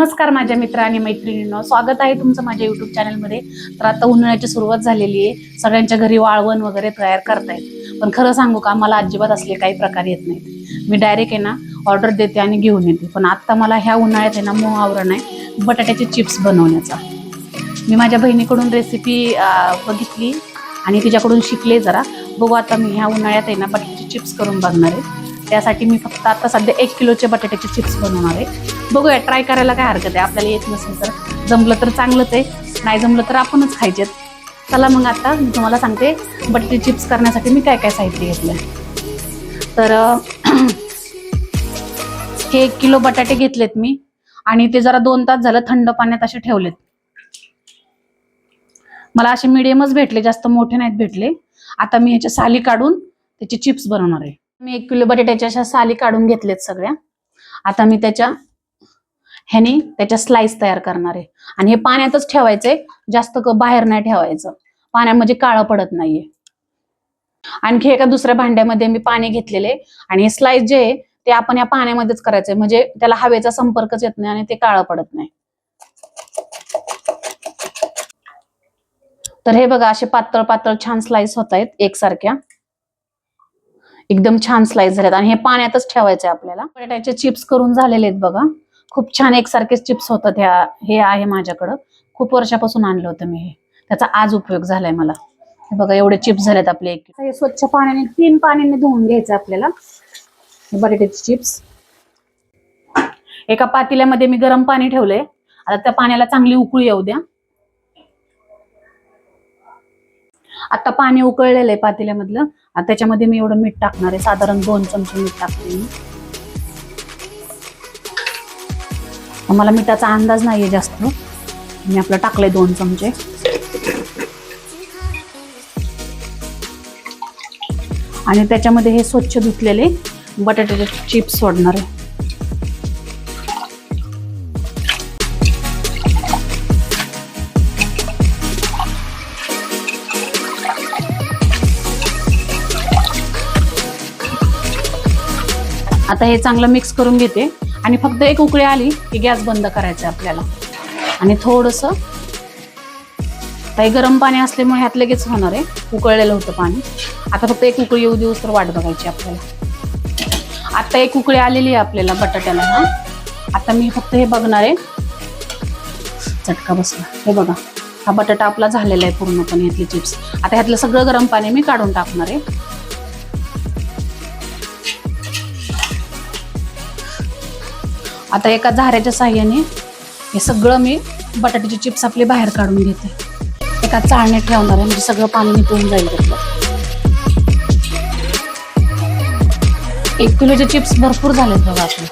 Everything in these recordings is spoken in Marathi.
नमस्कार माझ्या मित्र आणि मैत्रिणींनो. स्वागत आहे तुमचं माझ्या युट्यूब चॅनलमध्ये तर आता उन्हाळ्याची सुरुवात झालेली आहे. सगळ्यांच्या घरी वाळवण वगैरे तयार करतायत. पण खरं सांगू का मला अजिबात असले काही प्रकार येत नाहीत. मी डायरेक्ट आहे ना ऑर्डर देते आणि घेऊन येते. पण आत्ता मला ह्या उन्हाळ्यात आहे ना मोह आवरण आहे बटाट्याचे चिप्स बनवण्याचा. मी माझ्या बहिणीकडून रेसिपी बघितली आणि तिच्याकडून शिकले जरा. बघू आता मी ह्या उन्हाळ्यात आहे ना बटाट्याचे चिप्स करून बघणार आहे. त्यासाठी मी फक्त आता सध्या एक किलोचे बटाट्याचे चिप्स बनवणार आहे. बघूया ट्राय करायला काय हरकत आहे. आपल्याला येत नसेल तर जमलं तर चांगलंच आहे. नाही जमलं तर आपणच खायचेत. चला मग आता मी तुम्हाला सांगते बटाटे चिप्स करण्यासाठी मी काय काय साहित्य घेतलं तर हे एक किलो बटाटे घेतलेत मी. आणि ते जरा दोन तास झालं थंड पाण्यात असे ठेवलेत. मला असे मिडियमच भेटले जास्त मोठे नाहीत भेटले. आता मी ह्याच्या साली काढून त्याचे चिप्स बनवणार आहे. मी एक किलो बटाट्याच्या अशा साली काढून घेतलेत सगळ्या. आता मी त्याच्या ह्याने त्याच्या स्लाइस तयार करणार आहे. आणि हे पाण्यातच ठेवायचंय जास्त बाहेर नाही ठेवायचं. पाण्यामध्ये म्हणजे काळं पडत नाहीये. आणखी एका दुसऱ्या भांड्यामध्ये मी पाणी घेतलेले आणि हे स्लाइस जे आहे ते आपण या पाण्यामध्येच करायचंय. म्हणजे त्याला हवेचा संपर्कच येत नाही आणि ते काळं पडत नाही. तर हे बघा असे पातळ पातळ छान स्लाइस होत आहेत एकसारख्या. एकदम छान स्लाइस झाल्यात आणि हे पाण्यातच ठेवायचे आपल्याला. बटाट्याचे चिप्स करून झालेले आहेत बघा. खूप छान एकसारखेच चिप्स होतात ह्या हे आहे माझ्याकडं. खूप वर्षापासून आणलं होतं मी हे. त्याचा आज उपयोग झालाय मला. हे बघा एवढे चिप्स झालेत आपले एक हे स्वच्छ पाण्याने तीन पाण्याने धुवून घ्यायचं आपल्याला. हे बटाट्याचे चिप्स. एका पातेल्यामध्ये मी गरम पाणी ठेवलंय. आता त्या पाण्याला चांगली उकळी येऊ द्या. आता पाणी उकळलेलं आहे पातेल्यामधलं. आता त्याच्यामध्ये मी एवढं मीठ टाकणार आहे. साधारण दोन चमचे मीठ टाकते मी. मला मिठाचा अंदाज नाही आहे जास्त. मी आपलं टाकलंय दोन चमचे. आणि त्याच्यामध्ये हे स्वच्छ धुतलेले बटाट्याचे चिप्स सोडणार आहे. आता हे चांगलं मिक्स करून घेते. आणि फक्त एक उकळी आली की गॅस बंद करायचा आहे आपल्याला. आणि थोडस काही गरम पाणी असल्यामुळे ह्यात लगेच होणार आहे. उकळलेलं होतं पाणी. आता फक्त एक उकळी येऊ देऊस तर वाट बघायची आपल्याला. आता एक उकळी आलेली आहे आपल्याला बटाट्याला हा. आता मी फक्त हे बघणार आहे. चटका बसला. हे बघा. हा बटाटा आपला झालेला आहे पूर्णपणे ह्यातले चिप्स. आता ह्यातलं सगळं गरम पाणी मी काढून टाकणार आहे. आता एका झाऱ्याच्या साह्याने हे सगळं मी बटाट्याचे चिप्स आपले बाहेर काढून घेते. एका चाळण्यात ठेवणार आहे म्हणजे सगळं पाणी निघून जाईल त्यातलं. एक किलोचे चिप्स भरपूर झालेत बघा आपले.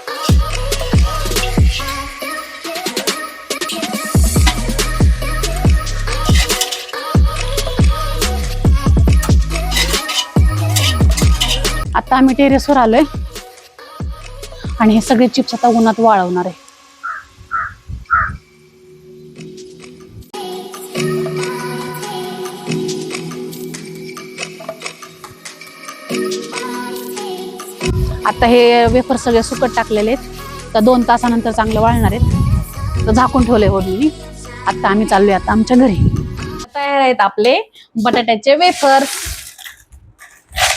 आता आम्ही टेरेसवर आलोय. आणि हे सगळे चिप्स आता उन्हात वाळवणार आहे. आता हे वेफर सगळे सुकट टाकलेले आहेत. तर दोन तासानंतर चांगलं वाळणार आहेत. तर झाकून ठेवले मी. आता आम्ही चाललोय आता आमच्या घरी. तयार आहेत आपले बटाट्याचे वेफर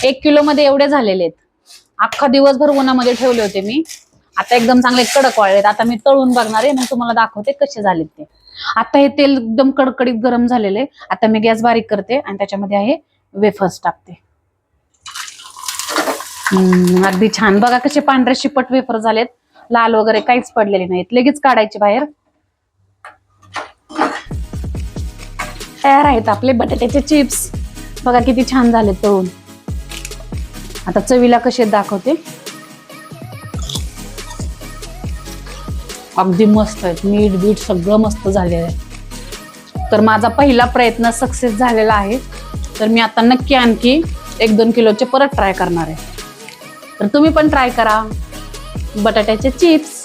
एक किलो मध्ये एवढे झालेले आहेत. अख्खा दिवसभर उन्हामध्ये ठेवले होते मी. आता एकदम चांगले कडक वाळलेत आता मी तळून बघणार आहे. मग तुम्हाला दाखवते कसे झालेत ते. आता हे तेल एकदम कडकडीत गरम झालेले आता मी गॅस बारीक करते आणि त्याच्यामध्ये आहे वेफर्स टाकते. अगदी छान. बघा कसे पांढरे शिपट वेफर झालेत. लाल वगैरे काहीच पडलेले नाहीत. लगेच काढायचे बाहेर. तयार आहेत आपले बटाट्याचे चिप्स. बघा किती छान झाले तळून. आता चवीला कसे दाखवते? अगदी मस्त आहेत. मीठ बीठ सगळं मस्त झालेलं आहे. तर माझा पहिला प्रयत्न सक्सेस झालेला आहे. तर मी आता नक्की आणखी एक दोन किलोचे परत ट्राय करणार आहे. तर तुम्ही पण ट्राय करा. बटाट्याचे चिप्स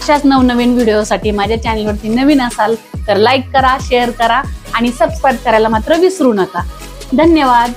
अशाच नवनवीन व्हिडिओसाठी माझ्या चॅनलवरती नवीन असाल तर लाईक करा शेअर करा आणि सबस्क्राईब करायला मात्र विसरू नका. धन्यवाद.